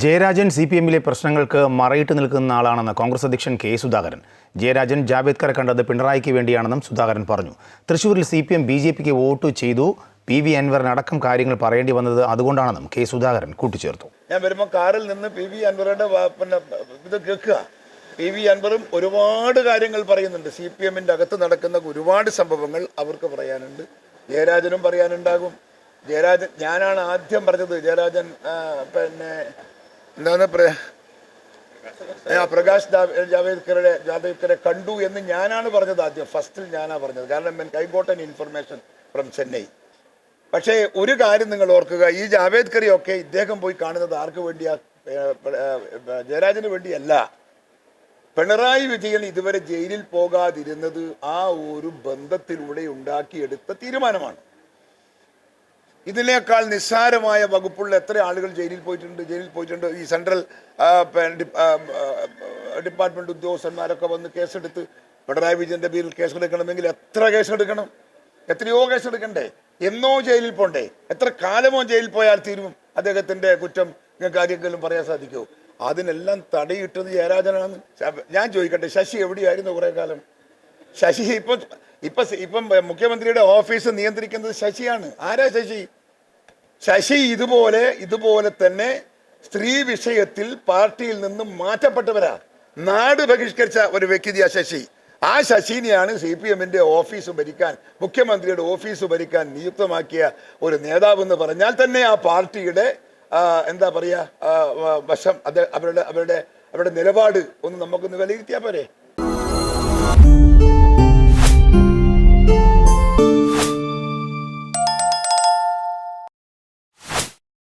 Jayarajan C P എമ്മിലെ പ്രശ്നങ്ങൾക്ക് മറയിട്ട് നിൽക്കുന്ന ആളാണെന്ന് കോൺഗ്രസ് അധ്യക്ഷൻ കെ സുധാകരൻ. ജയരാജൻ ജാവേദ്കറെ കണ്ടത് പിണറായിക്ക് വേണ്ടിയാണെന്നും സുധാകരൻ പറഞ്ഞു. തൃശൂരിൽ C P M B J പിക്ക് വോട്ട് ചെയ്തു. പി വി അൻവറിനടക്കം കാര്യങ്ങൾ പറയേണ്ടി വന്നത് അതുകൊണ്ടാണെന്നും കെ സുധാകരൻ കൂട്ടിച്ചേർത്തു. ഞാൻ വരുമ്പോൾ കാറിൽ നിന്ന് പി വി അൻവറുടെ പിന്നെ ഇത് കേൾക്കുക. പി വി അൻവറും ഒരുപാട് കാര്യങ്ങൾ പറയുന്നുണ്ട്. സി പി എമ്മിന്റെ അകത്ത് നടക്കുന്ന ഒരുപാട് സംഭവങ്ങൾ അവർക്ക് പറയാനുണ്ട്. ജയരാജനും പറയാനുണ്ടാകും. ജയരാജൻ ഞാനാണ് ആദ്യം പറഞ്ഞത് ജയരാജൻ പിന്നെ എന്താണ് ആ, പ്രകാശ് ജാവ- ജാവേദ്കറുടെ ജാവേദ്കറെ കണ്ടു എന്ന് ഞാനാണ് പറഞ്ഞത് ആദ്യം. ഫസ്റ്റിൽ ഞാനാ പറഞ്ഞത്. കാരണം I got an information from Chennai. പക്ഷേ ഒരു കാര്യം നിങ്ങൾ ഓർക്കുക. ഈ ജാവേദ്കറിയൊക്കെ ഇദ്ദേഹം പോയി കാണുന്നത് ആർക്ക് വേണ്ടിയാ? ജയരാജന് വേണ്ടിയല്ല. പിണറായി വിജയൻ ഇതുവരെ ജയിലിൽ പോകാതിരുന്നത് ആ ഒരു ബന്ധത്തിലൂടെ ഉണ്ടാക്കിയെടുത്ത തീരുമാനമാണ്. ഇതിനേക്കാൾ നിസ്സാരമായ വകുപ്പുള്ള എത്ര ആളുകൾ ജയിലിൽ പോയിട്ടുണ്ട് ജയിലിൽ പോയിട്ടുണ്ട്? ഈ സെൻട്രൽ ഡിപ്പാർട്ട്മെന്റ് ഉദ്യോഗസ്ഥന്മാരൊക്കെ വന്ന് കേസെടുത്ത് പിണറായി വിജയന്റെ പേരിൽ കേസെടുക്കണമെങ്കിൽ എത്ര കേസെടുക്കണം? എത്രയോ കേസെടുക്കണ്ടേ? എന്നോ ജയിലിൽ പോണ്ടേ? എത്ര കാലമോ ജയിലിൽ പോയാൽ തീരും? അദ്ദേഹത്തിന്റെ കുറ്റം നിങ്ങൾക്ക് ആരെങ്കിലും പറയാൻ സാധിക്കുമോ? അതിനെല്ലാം തടയിട്ടത് ജയരാജനാണ്. ഞാൻ ചോദിക്കട്ടെ ശശി എവിടെയായിരുന്നു കുറെ കാലം? ശശി ഇപ്പൊ ഇപ്പൊ ഇപ്പം മുഖ്യമന്ത്രിയുടെ ഓഫീസ് നിയന്ത്രിക്കുന്നത് ശശിയാണ്. ആരാ ശശി? ശശി ഇതുപോലെ ഇതുപോലെ തന്നെ സ്ത്രീ വിഷയത്തിൽ പാർട്ടിയിൽ നിന്നും മാറ്റപ്പെട്ടവരാ. നാട് ബഹിഷ്കരിച്ച ഒരു വ്യക്തിയാ ശശി. ആ ശശിനെയാണ് സി പി എമ്മിന്റെ ഓഫീസ് ഭരിക്കാൻ മുഖ്യമന്ത്രിയുടെ ഓഫീസ് ഭരിക്കാൻ നിയുക്തമാക്കിയ ഒരു നേതാവ് എന്ന് പറഞ്ഞാൽ തന്നെ ആ പാർട്ടിയുടെ എന്താ പറയാ വശം അത് അവരുടെ അവരുടെ അവരുടെ നിലപാട് ഒന്ന് നമുക്കൊന്ന് വിലയിരുത്തിയാൽ പോരെ.